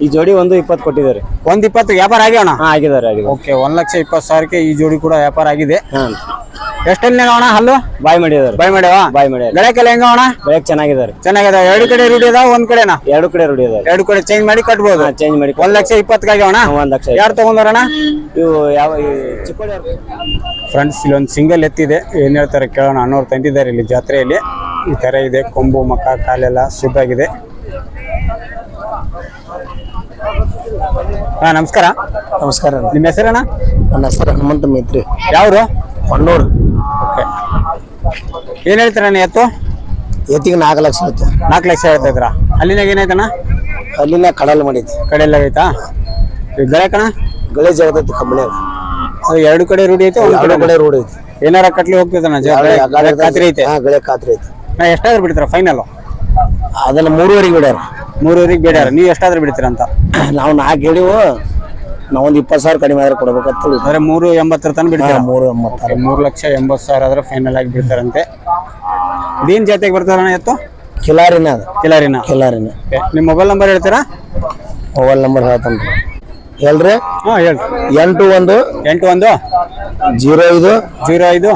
ಈ ಜೋಡಿ ಒಂದು ಇಪ್ಪತ್ತು ಕೊಟ್ಟಿದ್ದಾರೆ ಒಂದು ಇಪ್ಪತ್ತು ವ್ಯಾಪಾರ ಆಗ್ಯಾವಣ ಹಾ ಆಗಿದ್ದಾರೆ ಆಗಿದೆ ಓಕೆ ಒಂದ್ ಲಕ್ಷ ಇಪ್ಪತ್ತು ಸಾವಿರಕ್ಕೆ ಈ ಜೋಡಿ ಕೂಡ ವ್ಯಾಪಾರ ಆಗಿದೆ. ಹಾ ಎಷ್ಟಲ್ಲಿ ಅಣ್ಣ? ಹಲ್ಲು? ಬಾಯ್ ಮಾಡಿದಾರೆ ಬಾಯ್ ಮಾಡ್ಯಾವ ಬಾಯ್ ಮಾಡ್ಯಾರ ಬೆಳಕೆಲ್ಲ ಹೆಂಗ ಅಣ್ಣ? ಬೆಳಕ್ ಚೆನ್ನಾಗಿದ್ದಾರೆ ಚೆನ್ನಾಗಿದಾವೆ ಎರಡು ಕಡೆ ರೂಢಿ ಅದಾವ ಒಂದ್ ಕಡೆನಾ? ಎರಡು ಕಡೆ ರೂಢಿ ಇದಾವೆ ಎರಡು ಕಡೆ ಚೇಂಜ್ ಮಾಡಿ ಕಟ್ಬೋದು. ಚೇಂಜ್ ಮಾಡಿ ಒಂದ್ ಲಕ್ಷ ಇಪ್ಪತ್ತಕ್ಕಾಗ್ಯಾವಣ ಅಣ್ಣ? ಒಂದ್ ಲಕ್ಷ ಯಾರು ತಗೊಂಡಾರಣ್ಣ ಇವು ಯಾವ ಈ ಚಿಕ್ಕೋಡಿ ಫ್ರೆಂಡ್ಸ್ ಇಲ್ಲೊಂದು ಸಿಂಗಲ್ ಎತ್ತಿದೆ. ಏನ್ ಹೇಳ್ತಾರೆ ಕೇಳೋಣ. ಅನ್ನೋರು ತಂದಿದ್ದಾರೆ ಇಲ್ಲಿ ಜಾತ್ರೆಯಲ್ಲಿ. ಈ ತರ ಇದೆ. ಕೊಂಬು ಮಕ್ಕ ಕಾಲೆಲ್ಲ ಸುದ್ದಾಗಿದೆ ಹಾ ನಮಸ್ಕಾರ. ನಮಸ್ಕಾರ ನಿಮ್ಮ ಹೆಸರಣ್ಣ? ನನ್ನ ಹೆಸರು ಹನುಮಂತ ಮೈತ್ರಿ. ಯಾವ್ರು? ಹೊನ್ನೂರು. ಓಕೆ. ಏನ್ ಹೇಳ್ತೀರಣ್ಣ ಎತ್ತು? ಎತ್ತಿಗೆ ನಾಲ್ಕು ಲಕ್ಷ ಇತ್ತು. ನಾಲ್ಕು ಲಕ್ಷ ಹೇಳ್ತಾ ಇದ್ರ ಅಲ್ಲಿನಾಗ ಏನಾಯ್ತಣ್ಣ? ಅಲ್ಲಿನ ಕಡಲ್ ಮಾಡಿದ್ದೆ ಕಡೆಲ್ಲ ಐತಾ ಗಳೆ ಕಣ? ಗಳೆ ಜಗದತ್ತು ಕಂಬಳಿ ಅದು. ಎರಡು ಕಡೆ ರೂಢಿ ಐತೆ ಒಂದು ಕಡೆ ಕಡೆ ರೂಢಿ ಐತಿ. ಏನಾರ ಕಟ್ಲಿ ಹೋಗ್ತದಣ್ಣ ಖಾತ್ರಿ ಐತೆ? ಹಾ ಗಳೆ ಖಾತ್ರಿ ಐತಿ. ನಾ ಎಷ್ಟಾದ್ರೂ ಬಿಡ್ತೀರ ಫೈನಲ್ ಅದನ್ನ ಮೂರುವರೆಗೆ ಬಿಡ್ಯಾರ. ಮೂರುವರೆಗೆ ಬೇಡ ನೀವು ಎಷ್ಟಾದ್ರೂ ಬಿಡ್ತೀರ ಅಂತ? ನಾವು ನಾಲ್ಕು ಹೇಳಿವು ನಾವು ಒಂದು ಇಪ್ಪತ್ತು ಸಾವಿರ ಕಡಿಮೆ ಆದ್ರೆ ಕೊಡ್ಬೇಕಂತ ಅಂದ್ರೆ ಮೂರು ಎಂಬತ್ತರ ತನಕ ಬಿಡ್ತಾರೆ? ಮೂರು ಎಂಬತ್ತಾರೆ. ಮೂರು ಲಕ್ಷ ಎಂಬತ್ತು ಸಾವಿರ ಆದ್ರೆ ಫೈನಲ್ ಆಗಿ ಬಿಡ್ತಾರಂತೆ. ದೀನ್ ಜಾತಿಗೆ ಬರ್ತಾರಣ್ಣ ಎತ್ತು ಕಿಲಾರಿನ ಅದು. ಕಿಲಾರಿನ. ಕಿಲಾರಿನ. ನಿಮ್ ನಿಮ್ಮ ಮೊಬೈಲ್ ನಂಬರ್ ಹೇಳ್ತೀರಾ? ಮೊಬೈಲ್ ನಂಬರ್ ಹೇಳ್ತಾನೆ. ಹೇಳ್ರಿ? ಹಾಂ ಹೇಳ್ರಿ. ಎಂಟು ಒಂದು ಎಂಟು ಒಂದು? ಜೀರೋ ಐದು ಜೀರೋ ಐದು?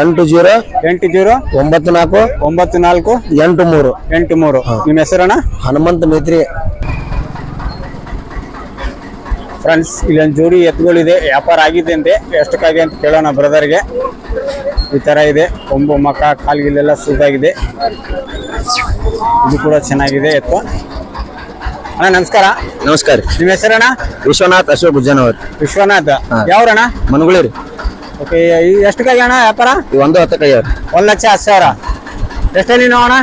ಎಂಟು ಜೀರೋ ಎಂಟು ಜೀರೋ? ಒಂಬತ್ತು ನಾಲ್ಕು ಒಂಬತ್ತು ನಾಲ್ಕು? ಎಂಟು ಮೂರು. ಎಂಟು ಮೂರು. ನಿಮ್ಮ ಹೆಸರಣ್ಣ? ಹನುಮಂತ ಮೈತ್ರಿ. ಫ್ರೆಂಡ್ಸ್ ಇಲ್ಲೊಂದು ಜೋಡಿ ಎತ್ತುಗಳಿದೆ ವ್ಯಾಪಾರ ಆಗಿದೆ ಅಂತೆ ಎಷ್ಟಕ್ಕಾಗಿ ಅಂತ ಕೇಳೋಣ ಬ್ರದರ್ಗೆ ಈ ಥರ ಇದೆ. ಕೊಂಬು ಮಕ ಕಾಲ್ಗಿಲ್ಲೆಲ್ಲ ಸುದ್ದಾಗಿದೆ ಇದು ಕೂಡ ಚೆನ್ನಾಗಿದೆ ಎತ್ತು. ಅಣ್ಣ ನಮಸ್ಕಾರ. ನಮಸ್ಕಾರ ನಿಮ್ಮ ಹೆಸರಣ್ಣ? ವಿಶ್ವನಾಥ್ ಅಶೋಕ್ ಗುಜ್ಜನವರ್ ವಿಶ್ವನಾಥ್. ಯಾವ್ರಣ್ಣ? ಮನಗುಳಿ ಓಕೆ ಎಷ್ಟಕ್ಕಾಗಿ ಅಣ್ಣ ವ್ಯಾಪಾರ? ಒಂದು ಹತ್ತು ಒಂದು ಒಂದ್ ಲಕ್ಷ ಹತ್ತು ಸಾವಿರ. ಅಣ್ಣ?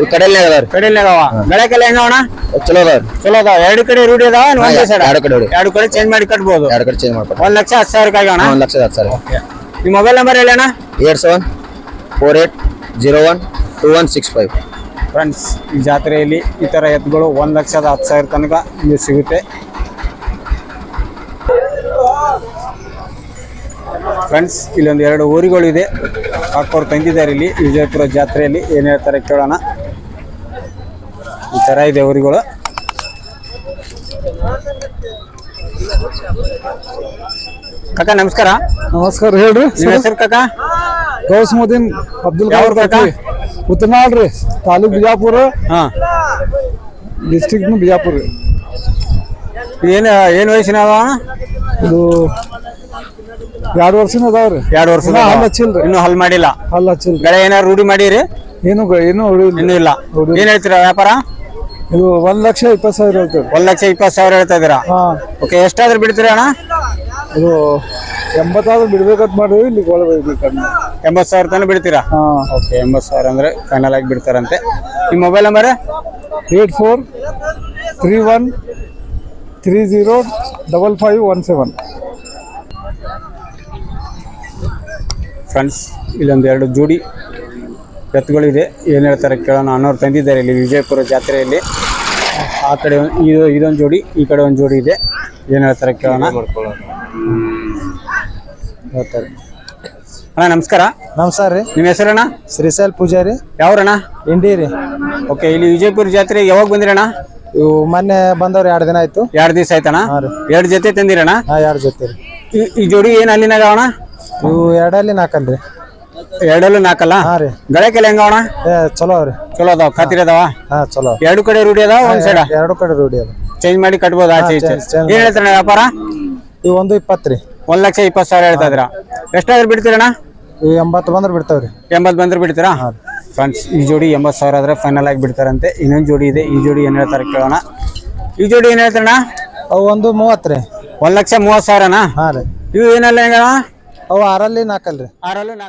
ಈ ಕಡೆಯಲ್ಲೇ ಅದಾರ ಕಡೆಯಲ್ಲಿ ಅದಾವ? ಬೆಳಕೆಲ್ಲ ಹೆಂಗ ಅಣ್ಣ? ಚಲೋ ಅದಾವ. ಎರಡು ಕಡೆ ರೂಢಿ ಅದಾವ ಇನ್ನು ಒಂದೇ ಸೈಡ್ ಎರಡು ಕಡೆ. ಎರಡು ಕಡೆ ಚೇಂಜ್ ಮಾಡಿ ಕಟ್ಬೋದು. ಎರಡು ಕಡೆ ಚೇಂಜ್ ಒಂದ್ ಲಕ್ಷ ಹತ್ತು ಸಾವಿರಕ್ಕಾಗಿ ಅಣ್ಣ? ಒಂದು ಲಕ್ಷದ ಹತ್ತು ಸಾವಿರ. ನಿಮ್ಮ ಮೊಬೈಲ್ ನಂಬರ್ ಹೇಳಿ ಅಣ್ಣ. Eight seven four eight zero one two one six five. Friends ಈ ಜಾತ್ರೆಯಲ್ಲಿ ಈ ಥರ ಎತ್ತುಗಳು ಒಂದು ಲಕ್ಷದ ಹತ್ತು ಸಾವಿರ ತನಕ ಇಲ್ಲಿ ಸಿಗುತ್ತೆ. ಫ್ರೆಂಡ್ಸ್ ಇಲ್ಲೊಂದು ಎರಡು ಊರುಗಳು ಕಾಕೋರು ತಂದಿದ್ದಾರೆ ಇಲ್ಲಿ ವಿಜಯಪುರ ಜಾತ್ರೆಯಲ್ಲಿ. ಏನ್ ಹೇಳ್ತಾರೆ ಕೇಳೋಣ. ಈ ಥರ ಇದೆ ಊರಿಗಳು. ಕಾಕ ನಮಸ್ಕಾರ. ನಮಸ್ಕಾರ ಹೇಳ್ರಿ. ನಿಮ್ಮ ಹೆಸರು ಕಾಕ? ಗೌಸ್ಮುದ್ದೀನ್ ಅಬ್ದುಲ್ ಯಾವ ಗೌರ್ ಕಾಕ? ಉತ್ತನಾಳ್ ರೀ. ತಾಲೂಕ್ ಬಿಜಾಪುರ. ಹಾ. ಡಿಸ್ಟ್ರಿಕ್ಟ್ ಬಿಜಾಪುರ ರೀ. ಏನು ಏನು ವಯಸ್ಸಿನ ಇದು ಎರಡು ವರ್ಷನ ಅದಾವ್ರಿ. ಎರಡು ವರ್ಷ ಹಲ್ ಹಚ್ಚಿಲ್ರಿ. ಇನ್ನು ಹಲ್ ಮಾಡಿಲ್ಲ. ಹಲ್ ಹಚ್ಚಿಲ್ರಿ. ಬೆಳೆ ಏನಾರು ರೂಢಿ ಮಾಡಿರಿ? ಏನು ಗ- ಏನು ಉಳಿಲ್ಲ ಇನ್ನೂ ಇಲ್ಲ. ಏನ್ ಹೇಳ್ತೀರಾ ವ್ಯಾಪಾರ? ಇದು ಒಂದ್ ಲಕ್ಷ ಇಪ್ಪತ್ ಸಾವಿರ ಹೇಳ್ತೇವೆ ಒಂದ್ ಲಕ್ಷ ಇಪ್ಪತ್ತು ಸಾವಿರ ಹೇಳ್ತಾ ಇದೀರಾ ಹಾ. ಓಕೆ ಎಷ್ಟಾದ್ರೂ ಬಿಡ್ತೀರಾ ಅಣ್ಣ? ಇದು ಎಂಬತ್ತಾದ್ರೂ ಬಿಡ್ಬೇಕಂತ ಮಾಡಿದ್ವಿ ಇಲ್ಲಿ ಎಂಬತ್ ಎಂಬತ್ತು ಸಾವಿರ ತನಕ ಬಿಡ್ತೀರಾ? ಹಾ. ಓಕೆ ಎಂಬತ್ತು ಸಾವಿರ ಅಂದ್ರೆ ಫೈನಲ್ ಆಗಿ ಬಿಡ್ತಾರಂತೆ. ನಿಮ್ಮ mobile number eight four three one three zero double five one seven. Friends ಇಲ್ಲೊಂದು ಎರಡು ಜೋಡಿ ಎತ್ತುಗಳಿದೆ. ಏನು ಹೇಳ್ತಾರೆ ಕೇಳೋಣ. ಅನ್ನೋರು ತಂದಿದ್ದಾರೆ ಇಲ್ಲಿ ವಿಜಯಪುರ ಜಾತ್ರೆಯಲ್ಲಿ. ಆ ಕಡೆ ಒಂದ್- ಇದು ಇದೊಂದು ಜೋಡಿ ಈ ಕಡೆ ಒಂದು ಜೋಡಿ ಇದೆ. ಏನು ಹೇಳ್ತಾರೆ ಕೇಳೋಣ. ಹೇಳ್ತಾರೆ. ಅಣ್ಣ ನಮಸ್ಕಾರ. ನಮಸ್ಕಾರ ರೀ. ನಿಮ್ಮ ಹೆಸರಣ್ಣ? ಶ್ರೀಶೈಲ್ ಪೂಜಾರಿ. ಯಾವ್ರಣ್ಣ? ಇಂಡಿ ರೀ. ಓಕೆ ಇಲ್ಲಿ ವಿಜಯಪುರ ಜಾತ್ರೆ ಯಾವಾಗ ಬಂದಿರಣ್ಣ? ಇವು ಮೊನ್ನೆ ಬಂದವ್ರು ಎರಡು ದಿನ ಆಯ್ತು. ಎರಡು ದಿವಸ ಆಯ್ತಣ್ಣ? ಎರಡು ಜೊತೆ ತಂದಿರಣ್ಣ? ಹಾ ಎರಡು ಜೊತೆ ಈ- ಜೋಡಿ ಏನು ಅಲ್ಲಿನಾಗ ಅವಣ ಇವು ಎರಡಲ್ಲಿ ನಾಲ್ಕಲ್ರಿ ಎರಡಲ್ಲೂ ನಾಲ್ಕಲ್ಲ ಹಾ ರೀ. ಗಳಕ್ಕೆಲ್ಲ ಹೆಂಗ ಅವಣ ಏ ಚಲೋ ಅವ್ರಿ ಚಲೋ ಅದಾವ ಖಾತ್ರಿ ಅದಾವ? ಹಾ ಚಲೋ. ಎರಡು ಕಡೆ ರೂಢಿ ಅದಾವ ಒಂದ್ ಸೈಡ್ ಎರಡು ಕಡೆ ರೂಢಿ ಅದ ಚೇಂಜ್ ಮಾಡಿ ಕಟ್ಬೋದು ಆಚೆ ಈಚೆ. change- change ಏನ್ ಹೇಳ್ತಾರಣ್ಣ ವ್ಯಾಪಾರ? ಇವು ಒಂದು ಇಪ್ಪತ್ತು ರೀ. ಒಂದ್ ಲಕ್ಷ ಇಪ್ಪತ್ತು ಸಾವಿರ ಹೇಳ್ತಾ ಇದ್ರ ಎಷ್ಟಾದ್ರೂ ಬಿಡ್ತೀರಣ್ಣ? ಇವು ಎಂಬತ್ತು ಬಂದ್ರೆ ಬಿಡ್ತಾವ್ರಿ. ಎಂಬತ್ತು ಬಂದ್ರೆ ಬಿಡ್ತೀರಾ? ಫ್ರೆಂಡ್ಸ್ ಈ ಜೋಡಿ ಎಂಬತ್ತು ಸಾವಿರ ಆದ್ರೆ ಫೈನಲ್ ಆಗಿ ಬಿಡ್ತಾರಂತೆ. ಇನ್ನೊಂದು ಜೋಡಿ ಇದೆ ಈ ಜೋಡಿ ಏನು ಹೇಳ್ತಾರೆ ಕೇಳೋಣ. ಈ ಜೋಡಿ ಏನು ಹೇಳ್ತಾರಣ್ಣ? ಅವು ಒಂದು ಮೂವತ್ತು ರೀ. ಒಂದ್ ಲಕ್ಷ ಮೂವತ್ತು ಸಾವಿರನಾ? ಹಾಂ ರೀ. ಇವು ಏನಲ್ಲ ಹೆಂಗ ಅವು ಆರಲ್ಲಿ ನಾಲ್ಕಲ್ರಿ ಆರಲ್ಲಿ ನಾಲ್ಕು